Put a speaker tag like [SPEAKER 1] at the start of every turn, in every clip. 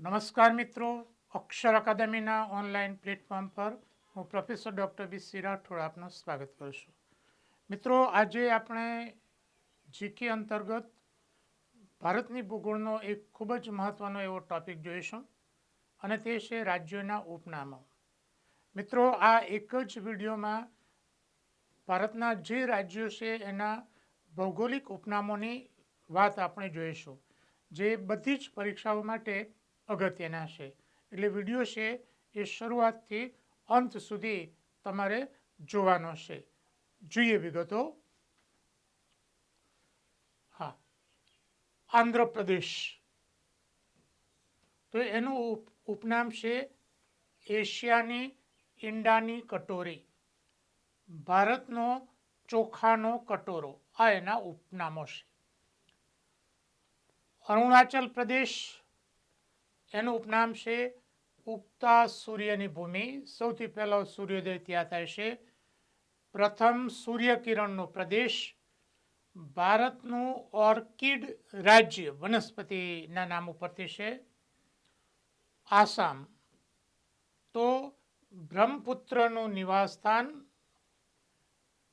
[SPEAKER 1] નમસ્કાર મિત્રો, અક્ષર અકાદમીના online platform પર હું professor doctor B. C. Rathod આપનું સ્વાગત કરું છું. મિત્રો, આજે આપણે જીકે અંતર્ગત ભારતની ભૂગોળનો એક ખૂબ જ મહત્ત્વનો એવો ટૉપિક જોઈશું અને તે છે રાજ્યોના ઉપનામો. મિત્રો, આ એક જ વિડીયોમાં ભારતના જે રાજ્યો છે એના ભૌગોલિક ઉપનામોની વાત આપણે જોઈશું. જે બધી જ પરીક્ષાઓ માટે અગત્યના છે. એટલે વીડિયો છે એ શરૂઆતથી અંત સુધી તમારે જોવાનો છે. જોઈએ વિગતો. હા. આંધ્રપ્રદેશ. તો એનું ઉપનામ છે એશિયાની ઈંડાની કટોરી. ભારતનો ચોખાનો કટોરો. આ એના ઉપનામો છે. અરુણાચલ પ્રદેશ. એનું ઉપનામ છે ઉગતા સૂર્યની ભૂમિ. સૌથી પહેલો સૂર્યોદય ત્યાં થાય છે. પ્રથમ સૂર્યકિરણનો પ્રદેશ ભારતનું ઓર્કિડ રાજ્ય વનસ્પતિના નામ ઉપરથી છે. આસામ. તો બ્રહ્મપુત્રનું નિવાસસ્થાન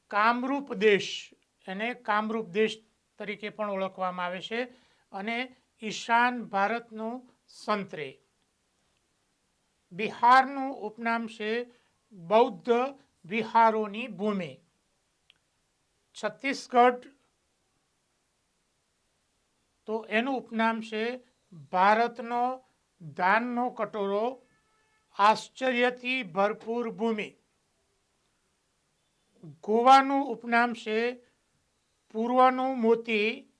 [SPEAKER 1] કામરૂપ દેશ, એને કામરૂપ દેશ તરીકે પણ ઓળખવામાં આવે છે. અને ઈશાન ભારતનું સંતરે. બિહારનું ઉપનામ છે બૌદ્ધ વિહારોની ભૂમિ. છત્તીસગઢ તો એનું ઉપનામ છે ભારતનો દાનનો કટોરો, આશ્ચર્યથી ભરપૂર ભૂમિ. ગોવાનું ઉપનામ છે પૂર્વનું મોતી,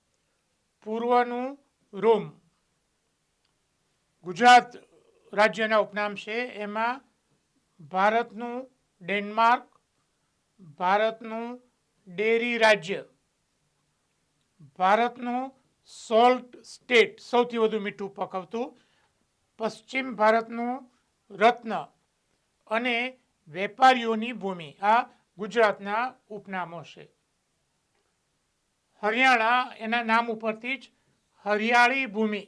[SPEAKER 1] પૂર્વનું રોમ. ગુજરાત રાજ્યના ઉપનામ છે. એમાં ભારતનું ડેનમાર્ક, ભારતનું ડેરી રાજ્ય, ભારતનું સોલ્ટ સ્ટેટ સૌથી વધુ મીઠું પકવતું, પશ્ચિમ ભારતનું રત્ન અને વેપારીઓની ભૂમિ આ ગુજરાતના ઉપનામો છે. હરિયાણા એના નામ ઉપરથી જ હરિયાળી ભૂમિ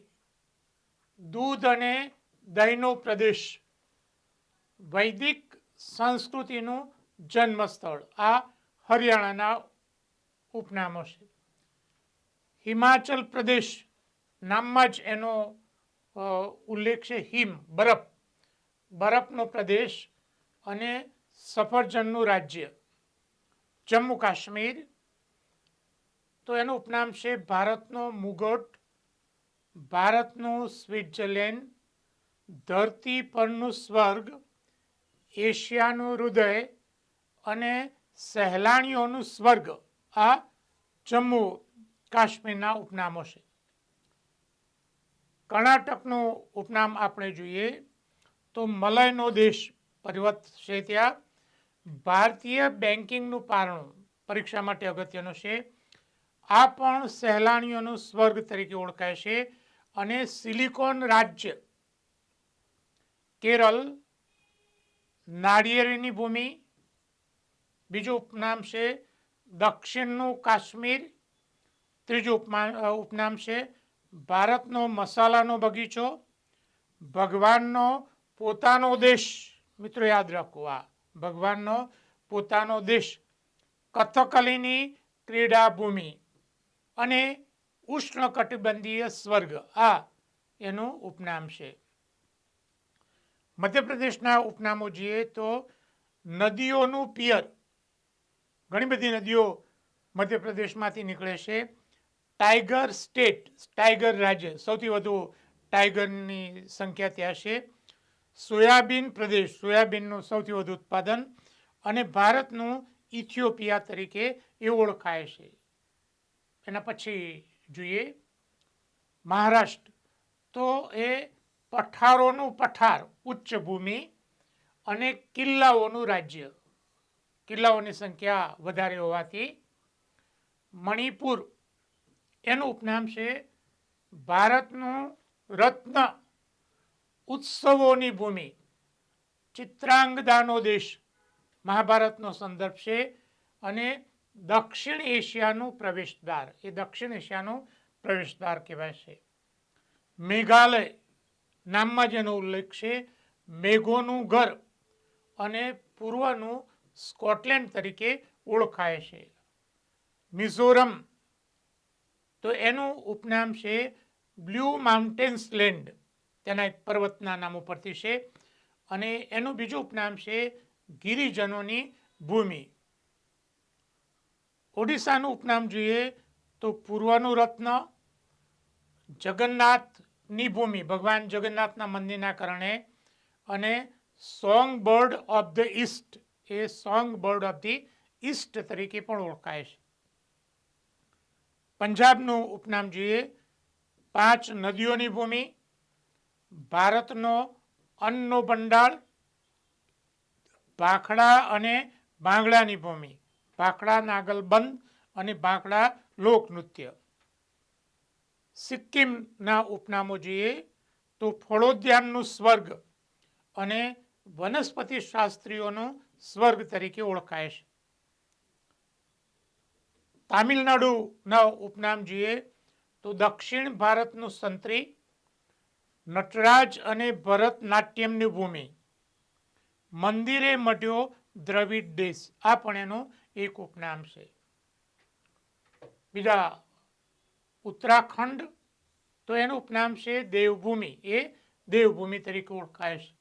[SPEAKER 1] દૂધ અને દહીંનો પ્રદેશ. વૈદિક સંસ્કૃતિનું જન્મસ્થળ આ હરિયાણાના ઉપનામો છે. હિમાચલ પ્રદેશ નામમાં જ એનો ઉલ્લેખ છે હિમ, બરફ. બરફનો પ્રદેશ અને સફરજનનું રાજ્ય. જમ્મુ કાશ્મીર. તો એનું ઉપનામ છે ભારતનો મુગટ ભારતનું સ્વિટ્ઝરલેન્ડ ધરતી પરનું સ્વર્ગ, એશિયાનું હૃદય અને સહેલાણીઓનું સ્વર્ગ આ જમ્મુ કાશ્મીરના ઉપનામો છે. કર્ણાટકનું ઉપનામ આપણે જોઈએ તો મલયનો દેશ પર્વત છે ત્યાં. ભારતીય બેન્કિંગનું પારણું પરીક્ષા માટે અગત્યનું છે. આ પણ સહેલાણીઓનું સ્વર્ગ તરીકે ઓળખાય છે. અને સિલિકોન રાજ્ય. કેરળ, નાળિયેરીની ભૂમિ. બીજું ઉપનામ છે દક્ષિણનું કાશ્મીર. ત્રીજું ઉપમા ઉપનામ છે ભારતનો મસાલાનો બગીચો. ભગવાનનો પોતાનો દેશ. મિત્રો યાદ રાખો આ, ભગવાનનો પોતાનો દેશ. કથકલીની ક્રીડા ભૂમિ અને ઉષ્ણકટિબંધીય સ્વર્ગ. આ એનું ઉપનામ છે. મધ્યપ્રદેશના ઉપનામો જોઈએ તો નદીઓનું પિયર. ઘણી બધી નદીઓ મધ્યપ્રદેશમાંથી નીકળે છે. ટાઈગર સ્ટેટ, ટાઈગર રાજ્ય. સૌથી વધુ ટાઈગરની સંખ્યા ત્યાં છે. સોયાબીન પ્રદેશ, સોયાબીનનું સૌથી વધુ ઉત્પાદન અને ભારતનું ઇથિયોપિયા તરીકે એ ઓળખાય છે. એના પછી જોઈએ. મહારાષ્ટ્ર. તો એ પઠારોનું પઠાર, ઉચ્ચ ભૂમિ અને કિલ્લાઓનું રાજ્ય. કિલ્લાઓની સંખ્યા વધારે હોવાથી મણિપુર, એનું ઉપનામ છે ભારતનું રત્ન ઉત્સવોની ભૂમિ. ચિત્રાંગદાનો દેશ, મહાભારતનો સંદર્ભ છે અને દક્ષિણ એશિયાનું પ્રવેશદ્વાર. એ દક્ષિણ એશિયાનું પ્રવેશદ્વાર કહેવાય છે. મેઘાલય, નામમાં જેનો ઉલ્લેખ છે, મેઘોનું ઘર અને પૂર્વનું સ્કોટલેન્ડ તરીકે ઓળખાય છે. મિઝોરમ, તો એનું ઉપનામ છે બ્લુ માઉન્ટેન્સ લેન્ડ. તેના એક પર્વતના નામ ઉપરથી છે. અને એનું બીજું ઉપનામ છે ગિરિજનોની ભૂમિ. ઓડિશાનું ઉપનામ જોઈએ તો પૂર્વનું રત્ન જગન્નાથની ભૂમિ, ભગવાન જગન્નાથના મંદિરના કારણે અને song bird of the East, a song bird of the East તરીકે પણ ઓળખાય છે. પંજાબનું ઉપનામ જોઈએ, પાંચ નદીઓની ભૂમિ, ભારતનો અન્નનો ભંડાર, ભાખડા અને ભાંગડાની ભૂમિ. ભાખડા નાગલબંધ અને ભાખડા લોકનૃત્ય સિક્કિમના ઉપનામો જોઈએ તો ફળોદ્યાનનું સ્વર્ગ અને વનસ્પતિ શાસ્ત્રીઓનું સ્વર્ગ તરીકે ઓળખાય છે. તામિલનાડુના ઉપનામ જોઈએ તો દક્ષિણ ભારતનું સંત્રી, નટરાજ અને ભરતનાટ્યમની ભૂમિ. મંદિરે મઢ્યો દ્રવિડ દેશ. આ પણ એનું એક ઉપનામ છે. બીજા ઉત્તરાખંડ, તો એનું ઉપનામ છે દેવભૂમિ. એ દેવભૂમિ તરીકે ઓળખાય છે.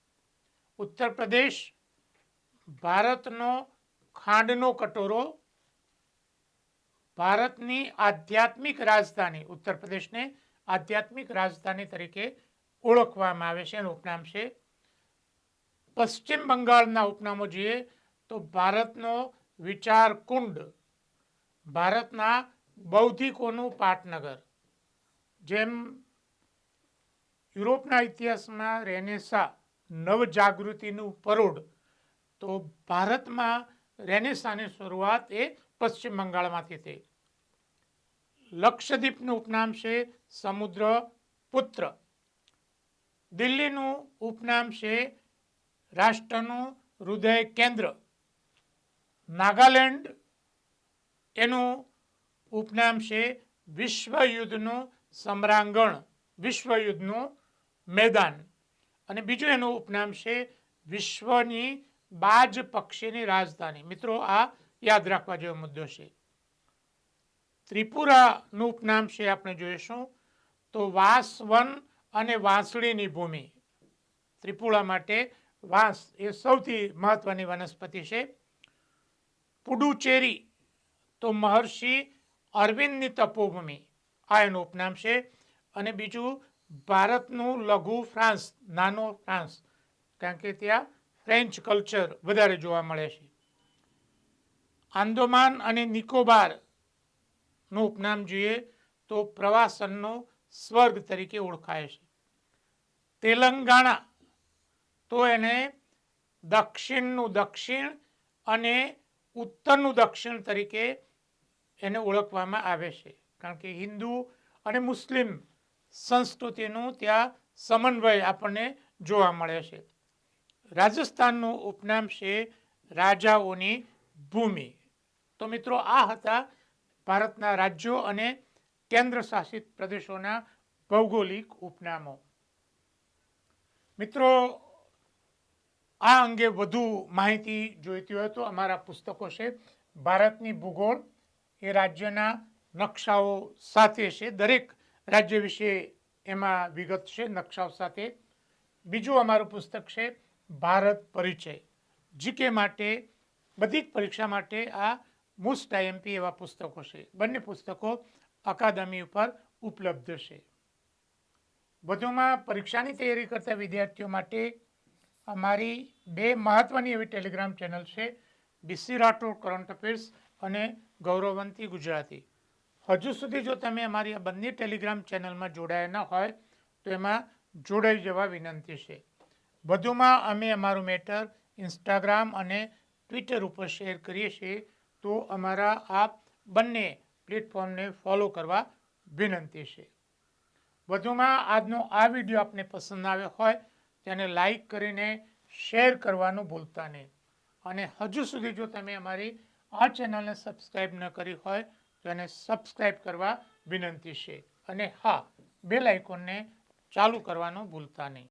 [SPEAKER 1] ઉત્તર પ્રદેશ, ભારતનો ખાંડનો કટોરો, ભારતની આધ્યાત્મિક રાજધાની, ઉત્તર પ્રદેશને આધ્યાત્મિક રાજધાની તરીકે ઓળખવામાં આવે છે. એનું ઉપનામ છે. પશ્ચિમ બંગાળના ઉપનામો જોઈએ તો ભારતનો વિચાર કુંડ ભારતના બૌદ્ધિકોનું પાટનગર, જેમ યુરોપના ઇતિહાસમાં રેનેસા નવજાગૃતિનું પરોઢ, તો ભારતમાં રેનેસાની શરૂઆત એ પશ્ચિમ બંગાળમાંથી થઈ. લક્ષદ્વીપનું ઉપનામ છે સમુદ્ર પુત્ર. દિલ્હીનું ઉપનામ છે રાષ્ટ્રનું હૃદય કેન્દ્ર. નાગાલેન્ડ, એનું ઉપનામ છે વિશ્વયુદ્ધનું સમ્રાંગણ, વિશ્વયુદ્ધનું મેદાન. અને બીજું એનું ઉપનામ છે વિશ્વની બાજ પક્ષીની રાજધાની. મિત્રો, આ યાદ રાખવા જેવો મુદ્દો છે. ત્રિપુરાનું ઉપનામ છે, આપણે જોઈશું. તો વાંસવન અને વાંસળીની ભૂમિ. ત્રિપુરા માટે વાંસ એ સૌથી મહત્વની વનસ્પતિ છે. પુડુચેરી. તો મહર્ષિ અરવિંદની તપોભૂમિ. આ એનું ઉપનામ છે. અને બીજું ભારતનું લઘુ ફ્રાન્સ, નાનો ફ્રાન્સ. કારણ કે ત્યાં ફ્રેન્ચ કલ્ચર વધારે જોવા મળે છે. આંદોમાન અને નિકોબારનું ઉપનામ જોઈએ તો પ્રવાસનનો સ્વર્ગ તરીકે ઓળખાય છે. તેલંગાણા. તો એને દક્ષિણનું દક્ષિણ અને ઉત્તરનું દક્ષિણ તરીકે એને ઓળખવામાં આવે છે. કારણ કે હિન્દુ અને મુસ્લિમ સંસ્કૃતિનું ત્યાં સમન્વય આપણને જોવા મળે છે. રાજસ્થાનનું ઉપનામ છે રાજાઓની ભૂમિ. તો મિત્રો આ હતા ભારતના રાજ્યો અને કેન્દ્ર શાસિત પ્રદેશોના ભૌગોલિક ઉપનામો. મિત્રો આ અંગે વધુ માહિતી જોઈતી હોય તો અમારા પુસ્તકો છે. ભારતની ભૂગોળ એ રાજ્યના નકશાઓ સાથે છે. દરેક રાજ્ય વિશે એમાં વિગત છે, નકશાઓ સાથે. બીજું અમારું પુસ્તક છે, ભારત પરિચય. જીકે માટે, બધી જ પરીક્ષા માટે આ મોસ્ટ આઈએમપી એવા પુસ્તકો છે. બંને પુસ્તકો અકાદમી ઉપર ઉપલબ્ધ છે. વધુમાં પરીક્ષાની તૈયારી કરતા વિદ્યાર્થીઓ માટે અમારી બે મહત્ત્વની એવી ટેલિગ્રામ ચેનલ છે બીસી રાઠોડ, કરંટ અફેર્સ અને ગૌરવંતી ગુજરાતી. હજુ સુધી જો તમે અમારી આ બંને ટેલિગ્રામ ચેનલમાં જોડાયા ન હોય, તો એમાં જોડાઈ જવા વિનંતી છે. વધુમાં અમે અમારું મેટર ઇન્સ્ટાગ્રામ અને ટ્વિટર ઉપર શેર કરીએ છીએ, તો અમારા આ બંને પ્લેટફોર્મને ફોલો કરવા વિનંતી છે. વધુમાં આજનો આ વીડિયો આપને પસંદ આવ્યો હોય તેને લાઈક કરીને શેર કરવાનું ભૂલતા નહીં. અને હજુ સુધી જો તમે અમારી આ ચેનલને સબસ્ક્રાઈબ ન કરી હોય, તો એને સબસ્ક્રાઈબ કરવા વિનંતી છે. અને હા બેલ આઇકોનને ચાલુ કરવાનું ભૂલતા નહીં.